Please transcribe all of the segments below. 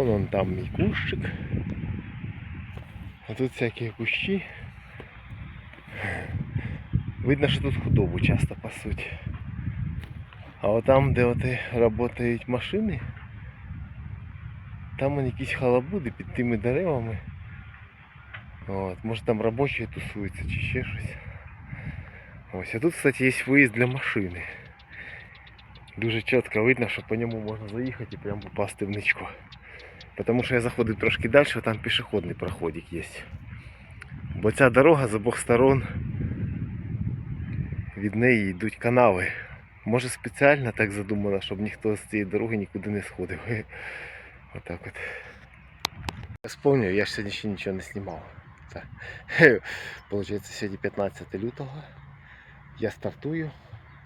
Вон он там мій кущик. А тут всякі кущі. Видно, що тут худобу часто пасуть. А от там, де от працюють машини, там вон якісь халабуди під тими деревами. От, може там робочі тусуються чи ще щось. Ось, а тут, кстати, є виїзд для машини. Дуже чітко видно, що по ньому можна заїхати і прямо попасти в ничку. Тому що я заходив трошки далі, там пішохідний проходик є. Бо ця дорога з обох сторон від неї йдуть канави. Може спеціально так задумано, щоб ніхто з цієї дороги нікуди не сходив. Отак от. Я вспомнив, я ж сьогодні ще нічого не знімав. Це, Получається, сьогодні 15 лютого. Я стартую,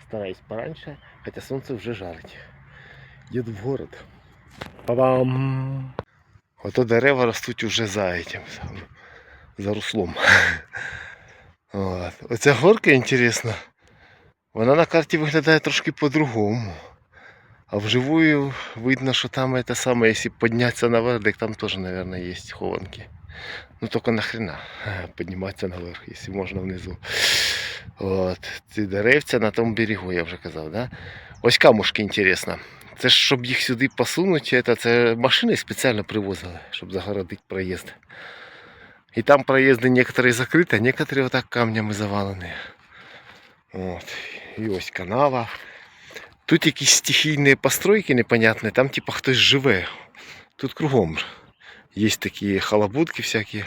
стараюсь пораньше, хотя сонце вже жарить. Їду в город. Па-бам! Ото дерева ростуть уже за этим, за руслом. От. Оця горка інтересна. Вона на карті виглядає трошки по-другому. А вживую видно, що там это саме, якщо піднятися наверх, там теж, мабуть, є хованки. Ну тільки нахрена підніматися наверх, якщо можна внизу. От. Ці деревця на тому берегу, я вже казав, да? Ось камушки інтересно. Це ж щоб їх сюди посунути, це, це машини спеціально привозили, щоб загородити проїзд. І там проїзди некоторі закриті, а некоторі отак камнями завалені. От. І ось канава. Тут якісь стихійні постройки непонятні, там типа хтось живе. Тут кругом є такі халабудки всякі.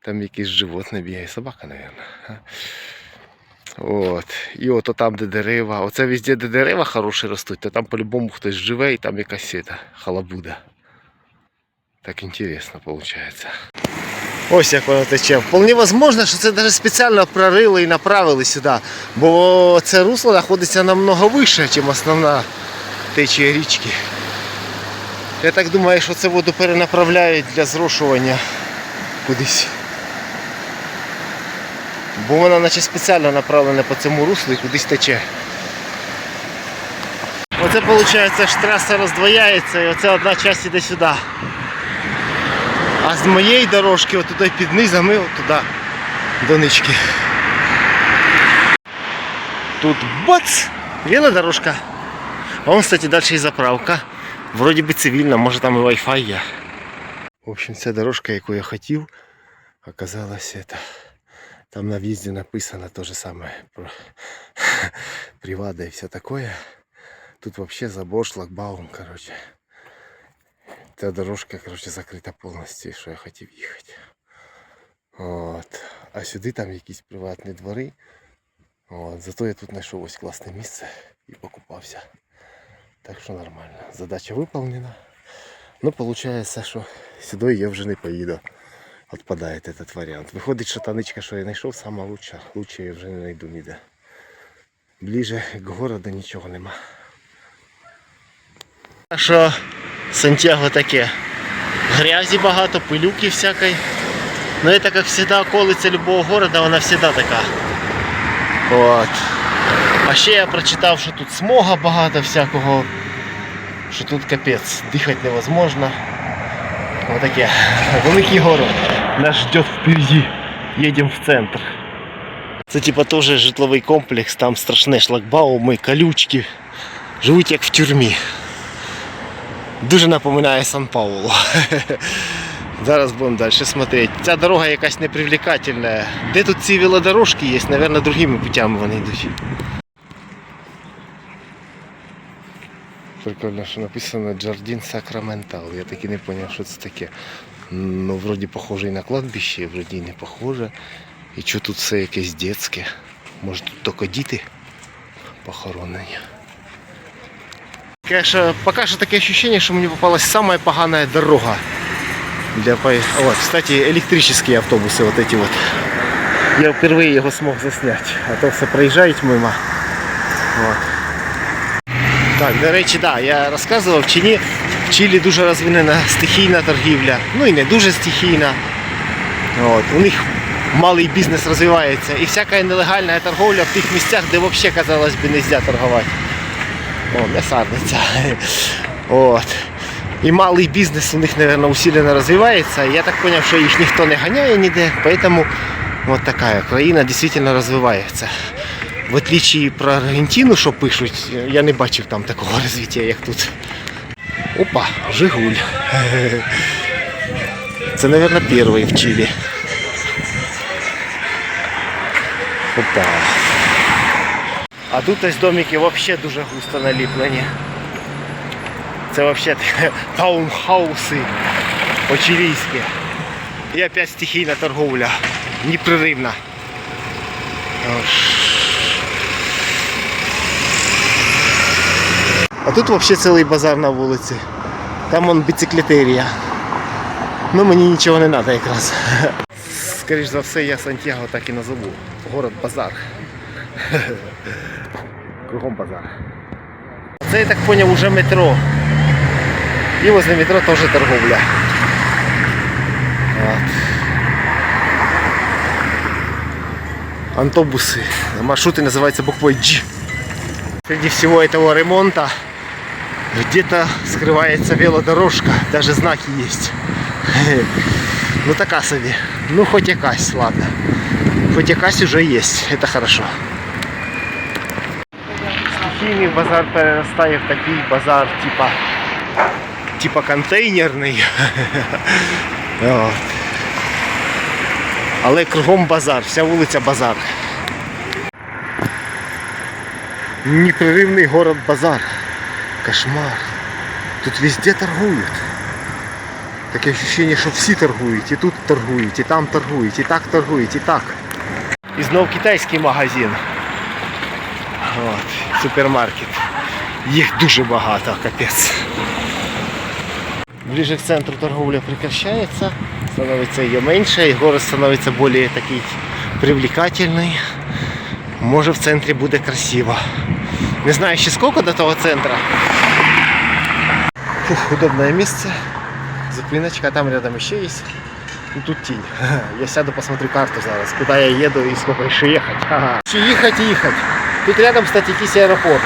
Там якийсь животне бігає, собака, мабуть. От. І от там, де дерева. Оце везде, де дерева хороші ростуть, то там по-любому хтось живе і там якась халабуда. Так інтересно виходить. Ось як воно тече. Вполне возможно, що це навіть спеціально прорили і направили сюди. Бо це русло знаходиться намного вище, ніж основна течія річки. Я так думаю, що це воду перенаправляють для зрошування кудись. Бо вона наче спеціально направлена по цьому руслу і кудись тече. Оце виходить, що траса роздвояється і оце одна частина іде сюди. А з моєї дорожки отуди під низом і туди до нички. Тут бац! Велодорожка. А вон, кстати, далі і заправка. Вроді би цивільна, може там і Wi-Fi є. В общем, ця дорожка, яку я хотів, оказалась это. Там на въезде написано то же самое про привада и все такое. Тут вообще забор, шлагбаум, короче. Ця дорожка, короче, закрита повністю, що я хотів їхати. От. А сюди там якісь приватні двори. От. Зато я тут знайшов ось класне місце і покупався. Так що нормально. Задача виповнена. Ну, виходить, що сюди я вже не поїду. Отпадає этот варіант. Виходить, що та ничка, що я знайшов, сама лучша. Лучше я вже не знайду ніде. Ближе к городу нічого нема. Що Сантьяго таке? Грязі багато, пилюки всякої. Ну это как всегда околиця любого города, вона всегда така. От. А ще я прочитав, що тут смога багато всякого. Що тут капець, дихати невозможно. Отаке. Великий город. Нас ждет впереди. Едем в центр. Це типа теж житловий комплекс, там страшне шлагбауми, колючки. Живуть як в тюрмі. Дуже напоминає Сан Паулу. Зараз будемо далі смотреть. Ця дорога якась непривлекательна. Де тут ці велодорожки є? Наверное, другими путями вони йдуть. Прикольно, що написано Джардін Сакраментал. Я таки не зрозумів, що це таке. Ну, вроді похоже і на кладбище, вроді і не похоже. І що тут все якесь дитяче. Може тут тільки діти похоронені. Конечно, пока что такое ощущение, что мне попалась самая поганая дорога. Для поезда. Вот, кстати, электрические автобусы вот эти вот. Я впервые его смог заснять. А то все проезжають мимо. Вот. Так, до речі, да, я розказував, в Чилі, в Чилі дуже розвинена стихійна торгівля. Ну і не дуже стихійна. От. У них малий бізнес розвивається. І всяка нелегальна торговля в тих місцях, де взагалі, казалось би, не можна торгувати. О, м'ясарниця. От. І малий бізнес у них, мабуть, усилено розвивається. Я так зрозумів, що їх ніхто не ганяє ніде, поэтому вот така країна дійсно розвивається. В отличие про Аргентину, що пишуть, я не бачив там такого розвиття, як тут. Опа, Жигуль. Це, мабуть, перший в Чилі. Опа. А тут ось домики взагалі дуже густо наліплені. Це взагалі таунхауси по-чилійськи. І опять стихійна торговля. Непреривна. А тут взагалі цілий базар на вулиці. Там вон біциклетерія. Ну мені нічого не треба якраз. Скоріш за все, я Сантьяго так і назову. Город базар. Кругом базар. Це я так зрозумів уже метро. І возле метро теж торговля. От. Автобусы. Маршруты называются буквой G. Среди всего этого ремонта где-то скрывается велодорожка. Даже знаки есть. Ну така собі. Ну хоть якась, ладно. Хоть якась уже есть. Это хорошо. Стихійний базар переростає в такий базар, типа, типа контейнерний. Але кругом базар, вся вулиця базар. Непрерывный город базар. Кошмар. Тут везде торгуют. Таке ощущение, що всі торгують. І тут торгують, і там торгують, і так торгують, і так. І знов китайський магазин. От, супермаркет. Їх дуже багато, капець. Ближе к центру торговля прекращается, становится ее меньше, и город становится более такий привлекательный. Може в центрі буде красиво. Не знаю ще сколько до того центра. Фух, удобное место. Зупиночка, там рядом еще есть. Ну, тут тень. Я сяду, посмотрю карту зараз, куда я еду и сколько еще ехать. Ага. Еще ехать и ехать. Тут рядом, кстати, якийсь аэропорт.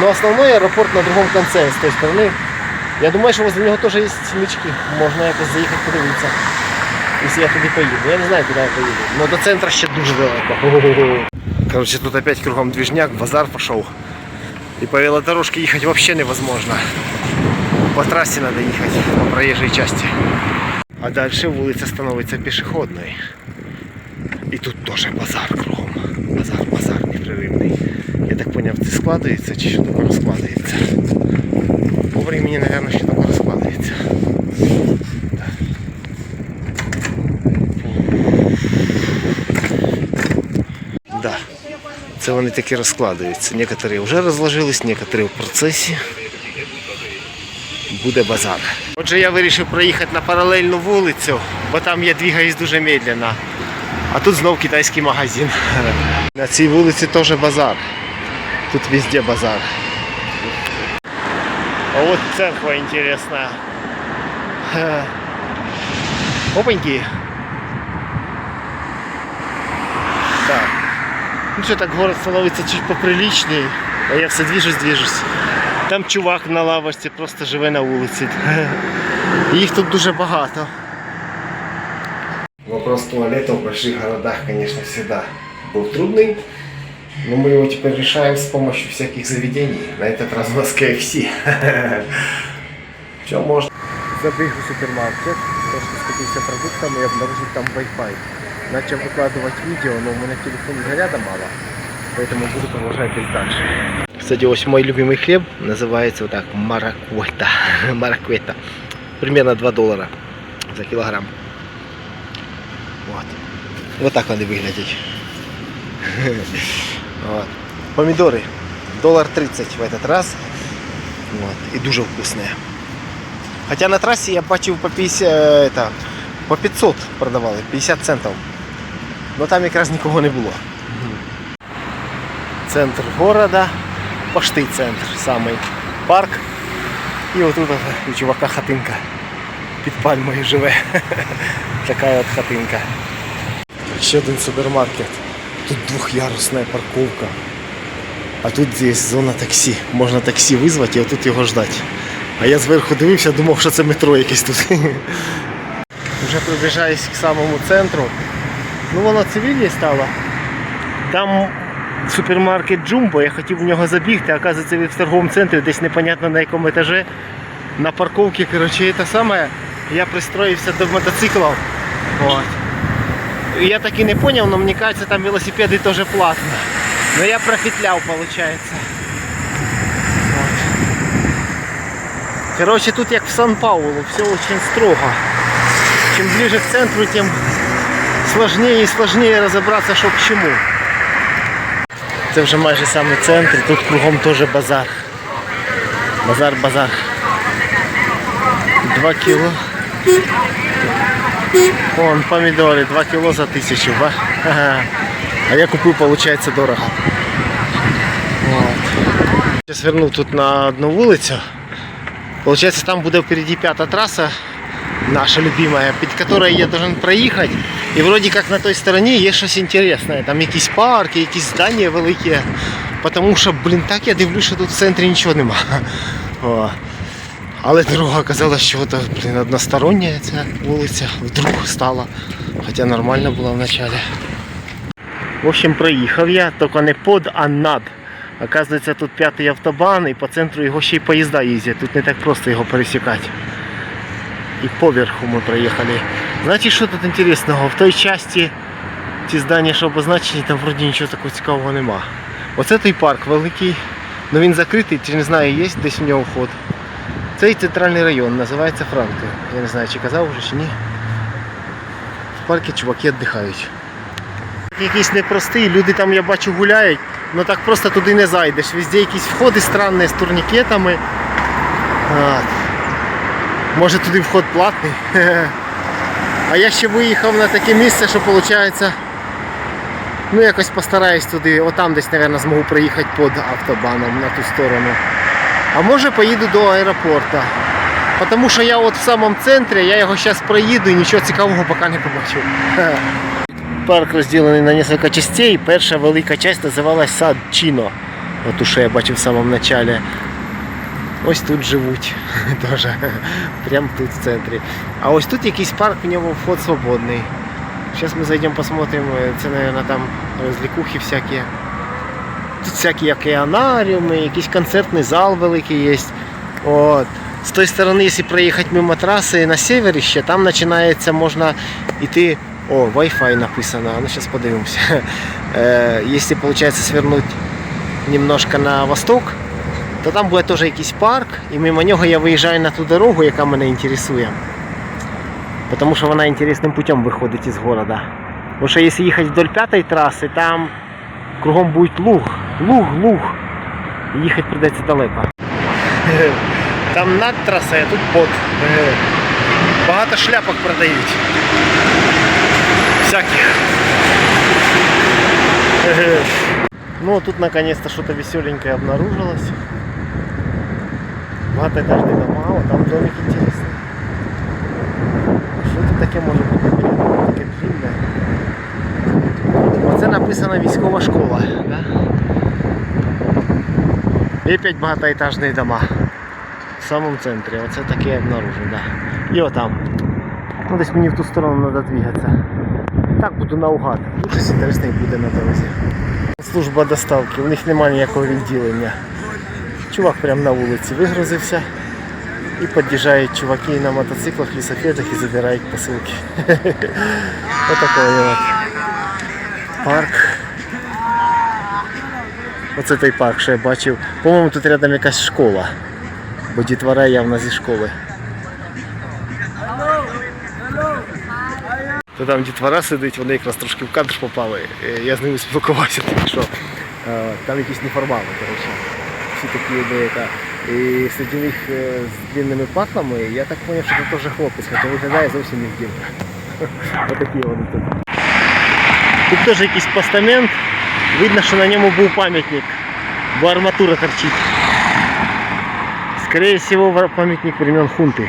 Но основной аэропорт на другом конце, с той стороны. Я думаю, що возле нього теж є смички. Можна якось заїхати подивитися. Якщо я туди поїду. Я не знаю, куди я поїду. Но до центра ще дуже далеко. Короче, тут опять кругом движняк, базар пошел. И по велодорожке ехать вообще невозможно. По трассе надо ехать, по проезжей части. А дальше вулиця становиться пішохідною. І тут теж базар кругом. Базар, базар Непреривний. Я так поняв, це складається чи що таке розкладається. По времени, наверное, що таке розкладається. Да. Це вони таки розкладаються. Некоторі вже розложились, некоторі в процесі. Буде базар. Отже, я вирішив проїхати на паралельну вулицю, бо там я двигаюсь дуже медленно. А тут знов китайський магазин. На цій вулиці теж базар. Тут везде базар. А вот церква интересная. Опаньки. Так. Ну что, так город становится чуть поприличнее. А я все движусь, движусь. Там чувак на лавочці просто живе на вулиці. Їх тут дуже багато. Вопрос туалета в больших городах, конечно, всегда был трудный. Но мы его теперь решаем с помощью всяких заведений. На этот раз у нас KFC. Все можно. Забіг у супермаркет, трошки скупився продуктами і обнаружив там Wi-Fi. Начал выкладывать видео, но у меня телефон заряда мало. Поэтому буду продолжать жить дальше. Кстати, ось мой любимый хлеб называется вот так маракуэта. маракуэта. Примерно 2 доллара за килограмм. Вот. Вот так вони виглядять. Вот. Помидоры. Доллар 30 в этот раз. Вот. И дуже вкусные. Хотя на трассе я бачив по 50, е, это, по 500 продавали, 50 центов. Но там якраз нікого не було. Центр города, почти центр, самий парк. І отут от у чувака хатинка під пальмою живе. Така от хатинка. Ще один супермаркет. Тут двохярусна парковка. А тут здесь зона таксі. Можна таксі визвати і отут його ждати. А я зверху дивився, думав, що це метро якесь тут. Вже приближаюсь к самому центру. Ну воно цивільні стало. Там супермаркет Джумбо, я хотів в нього забігти, а оказується він в торговому центрі, десь непонятно на якому етажі. На парковці, коротше, це саме. Я пристроївся до мотоциклів. От. Я так і не зрозумів, але мені кажется, там велосипеди теж платно. Но я пропетлял, получается. Вот. Короче, тут як в Сан-Паулу, все очень строго. Чем ближе к центру, тем сложнее и сложнее разобраться, що к чому. Це вже майже саме центр, тут кругом теж базар. Базар, базар. Два кіло. Вон, помідори, 2 кіло за тисячу. ба. Ага. А я купив, виходить, дорого. От. Зараз вернув тут на одну вулицю. Получается, там буде впереди п'ята траса, наша любимая, під которой я должен проїхати. І вроді як на той стороні є щось інтересне. Там якісь парки, якісь здання великі. Потому що, блін, так я дивлюсь, що тут в центрі нічого нема. О. Але дорога оказалась, що то, блін, одностороння ця вулиця вдруг стала. Хоча нормально була вначале. В общем, проїхав я, тільки не под, а над. Оказується, тут п'ятий автобан і по центру його ще й поїзда їздять. Тут не так просто його пересікати. І поверху ми проїхали. Знаєте, що тут інтересного? В той часті ті здання, що обозначені, там вроді нічого такого цікавого нема. Оце той парк великий, але він закритий, чи не знаю, є десь в нього вход. Цей центральний район називається Франко. Я не знаю, чи казав вже чи ні. В парку чуваки віддихають. Якийсь непростий, люди там я бачу гуляють, але так просто туди не зайдеш. Везде якісь входи странні з турнікетами. От. Може туди вход платний. А я ще виїхав на таке місце, що виходить. Ну якось постараюсь туди, отам десь, мабуть, зможу проїхати під автобаном на ту сторону. А може поїду до аеропорту. Тому що я от в самому центрі, я його зараз проїду і нічого цікавого поки не побачив. Парк розділений на кілька частей. Перша велика частина називалась Сад Чіно. От що я бачив в самому началі. Ось тут живуть. Тоже. Прямо тут в центрі. А ось тут якийсь парк, в нього вход свободний. Зараз ми зайдемо посмотримо. Це, мабуть, там розвлікухи всякі. Тут всякі океанаріуми, якийсь концертний зал великий є. От. З тої сторони, якщо проїхати мимо траси на севері ще, там починається, можна йти. О, Wi-Fi написано, ну зараз подивимося. Е, Якщо виходить свернути немножко на восток, то там буде теж якийсь парк, і мимо нього я виїжджаю на ту дорогу, яка мене інтересує. Тому що вона інтересним путем виходить із города. Бо що якщо їхати вдоль п'ятої траси, там кругом буде луг, луг, луг. І їхати прийдеться далеко. Там над трасою, а тут под. Багато шляпок продають. Всяких. Ну, тут наконец-то что-то веселенькое обнаружилось. Багатоэтажные дома, вот там домик интересный. Написано військова школа. Да? І опять багатоэтажные дома. В самому центрі. Оце таке я обнаружив, да. І отам. Ну десь мені в ту сторону треба двигатися. Так буду наугад. Тут щось інтересне буде на дорозі. Служба доставки, у них немає ніякого відділення. Чувак прямо на вулиці вигрузився і під'їжджають чуваки на мотоциклах, лісофетах і забирають посилки. Отакий от. Парк. Оце той парк, що я бачив. По-моєму, тут рядом якась школа. Бо дітвора явно зі школи. То там дітвора сидить, вони якраз трошки в кадр попали. Е, Я з ними спілкувався, тільки що. Е, Там якісь неформали, коротше. Всі такі деяка. І серед них е, з длинними патлами, я так зрозумів, що це теж хлопець, хоча виглядає зовсім не дівка. Отакі вони тут. Тут теж якийсь постамент. Видно, що на ньому був пам'ятник, бо арматура торчить. Скорее всего, вор- памятник времен хунты.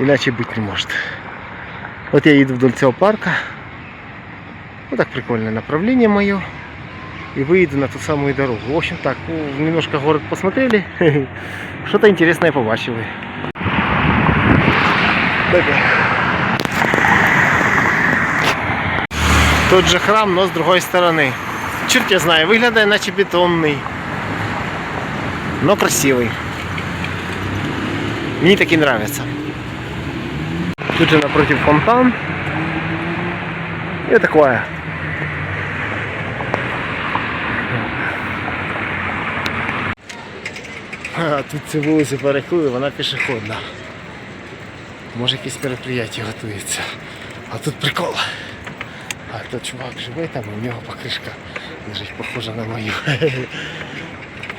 Иначе быть не может. Вот я иду вдоль цього парка. Вот так прикольное направление мое. и выйду на ту самую дорогу. В общем так, ну, немножко город посмотрели, что-то интересное побачили. Таке. Тот же храм, но с другой стороны. Черт я знаю, виглядає наче бетонний. Но красивый. Мне таки нравится. Тут же напротив фонтан. И такое. А, тут цю вулицю перекрили, вона пішохідна. Може якесь мероприятие готується. А тут прикол. А тут чувак живе там, у нього покришка лежить похожа на мою.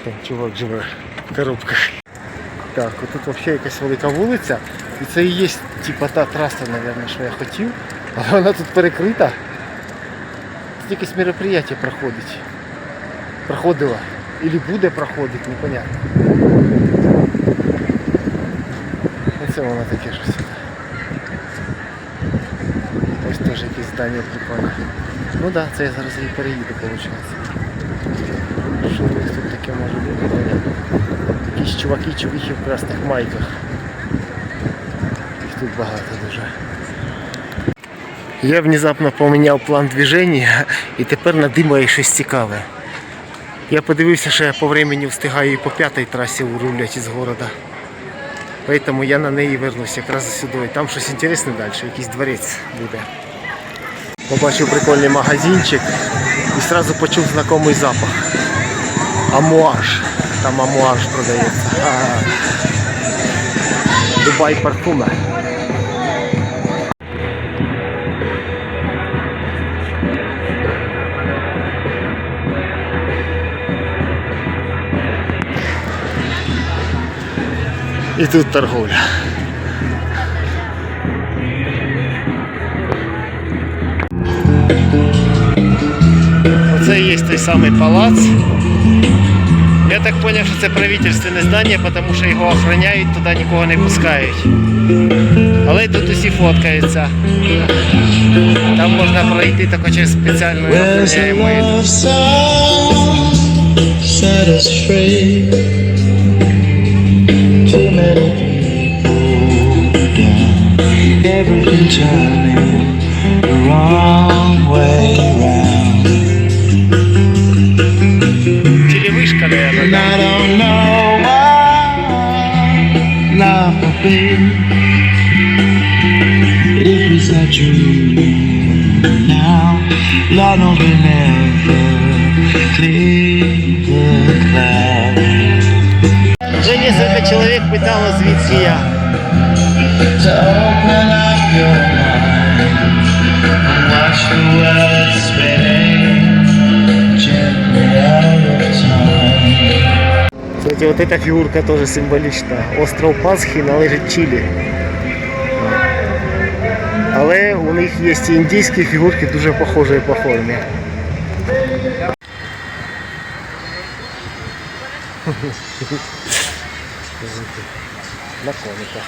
Там чувак живе в коробках. Так, отут взагалі якась велика вулиця. І це і є типа та траса, мабуть, що я хотів. Але вона тут перекрита. Тут якесь мероприятие проходить. Проходило. Или буде проходити, непонятно. Оце воно таке щось. Ось теж якесь здання прикольне. Ну так, да, це я зараз і переїду, виходить. Що у них тут таке може бути. Якісь чуваки, чувихи в красних майках. Їх тут багато дуже. Я внезапно поміняв план движення і тепер надимає щось цікаве. Я подивився, що я по времени встигаю і по п'ятій трасі урулять із города. Поэтому я на неї вернусь якраз сюди. Там щось інтересне далі, якийсь дворець буде. Побачив прикольний магазинчик і одразу почув знайомий запах. Амуаж. Там амуаж продається. Дубай парфума. І тут торговля. Оце і є той самий палац. Я так зрозумів, що це правительственне здання, тому що його охороняють, туди нікого не пускають. Але тут усі фоткаються. Там можна пройти тільки через спеціальну охороняємо. everything turning the wrong way love will be. If it's a dream now, Lord knows we never clear the clouds. Вже несколько чоловік питало, звідки я. To open up your mind and watch the world spinning Кстати, вот эта фигурка тоже символічна. Остров Пасхи належить Чилі. Але у них є і індійські фігурки дуже похожі по формі. На кониках.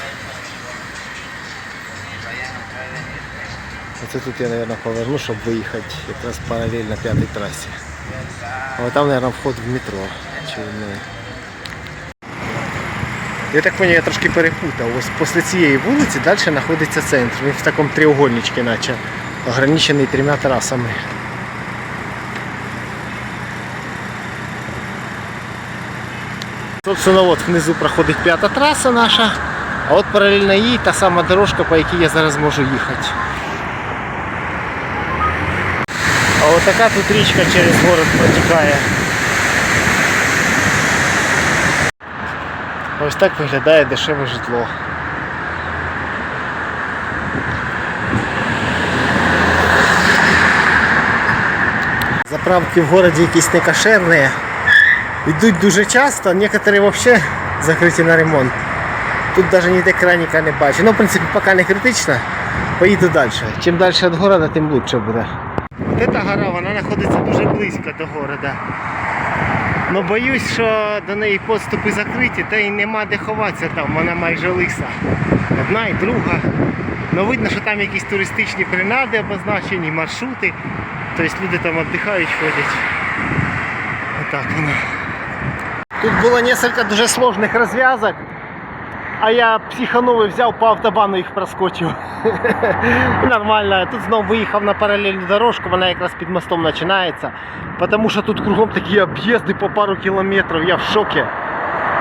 Оце тут я, мабуть, поверну, щоб виїхати якраз паралельно п'ятій трасі. А там, мабуть, вход в метро. Чи не. Я так понял, я трошки перепутав. Ось після цієї вулиці далі знаходиться центр. Він в такому треугольничку, наче ограничений трьома трасами. Собственно, от внизу проходить п'ята траса наша, а от паралельно їй та сама дорожка, по якій я зараз можу їхати. А от така тут річка через город протікає. Ось так виглядає дешеве житло. Заправки в городі якісь некошерні. Йдуть дуже часто, некоторі взагалі закриті на ремонт. Тут навіть ніде краніка не бачу. Ну, в принципі, поки не критично. Поїду далі. Чим далі від города, тим краще буде. Ось ця гора, вона знаходиться дуже близько до города. Ну боюсь, що до неї подступи закриті, та й нема де ховатися там, вона майже лиса. Одна і друга. Ну видно, що там якісь туристичні принади обозначені, маршрути. Тобто люди там віддихають, ходять. Отак воно. Тут було несколько дуже сложних розв'язок. А я психанув і взяв по автобану їх проскочив. Нормально. Тут знову виїхав на паралельну дорожку, вона якраз під мостом починається. Тому що тут кругом такі об'їзди по пару кілометрів, я в шокі.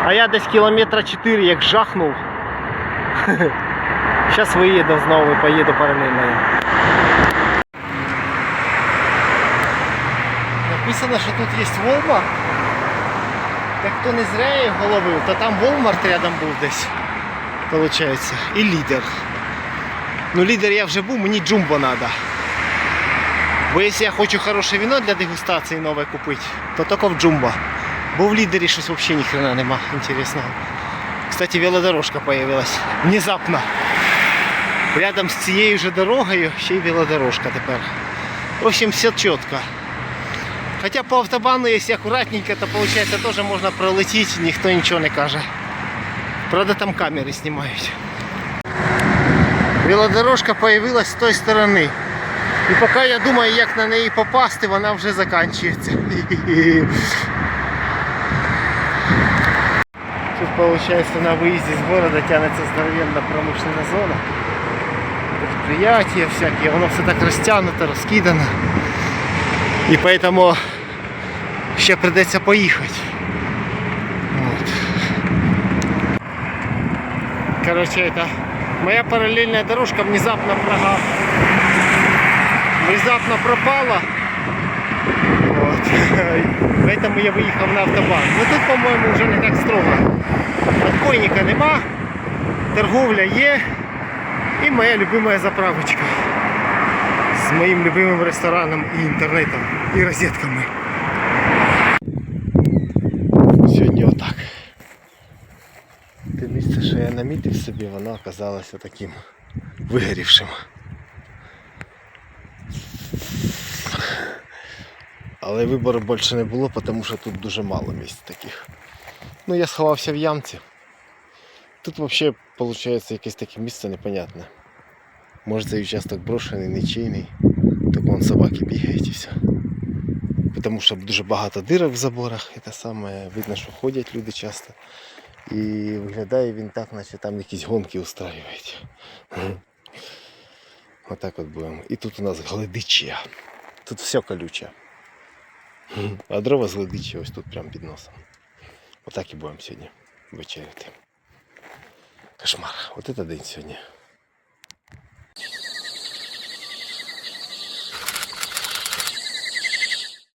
А я десь кілометра 4 як жахнув. Зараз виїду знову поїду паралельно. Написано, що тут є Walmart. Так хто не зря я його ловив, то там Walmart рядом був десь. Получається. І лідер. Ну лідер я вже був, мені джумбо треба. Бо якщо я хочу хороше вино для дегустації нове купити, то тільки в джумбо. Бо в лідері щось взагалі ніхрена нема інтересного. Кстати, велодорожка появилась. Внезапно. Рядом з цією же дорогою ще й велодорожка тепер. В общем, все чітко. Хотя по автобану, если аккуратненько, то получается тоже можно пролететь, ніхто нічого не каже. Правда, там камери знімають. Велодорожка появилась з той сторони. І поки я думаю, як на неї попасти, вона вже закінчується. Тут получается на выезде с города тянется здоровенна промышленная зона. Предприятия всякие, воно все так розтягнуто, розкидано. І поэтому ще придеться поїхати. Короче, это моя параллельная дорожка внезапно прога... внезапно пропала. Вот. Поэтому я виїхав на автобан. Ну тут, по-моєму, вже не так строго. Отбойника нема, торговля є. І моя любимая заправочка з моїм любимим рестораном і інтернетом, і розетками. Сьогодні отак. Те місце, що я намітив собі, воно оказалося таким вигорівшим. Але вибору більше не було, тому що тут дуже мало місць таких. Ну я сховався в ямці. Тут взагалі виходить якесь таке місце непонятне. Може цей участок брошений, нічийний, так вон собаки бігають і все. Тому що дуже багато дирок в заборах, і те саме видно, що ходять люди часто. І виглядає він так, наче там якісь гонки устраюють. Отак от будемо. І тут у нас гледичія. Тут все колюче. А дрова з гледичі ось тут прямо під носом. Отак і будемо сьогодні вечеряти. Кошмар. От це день сьогодні.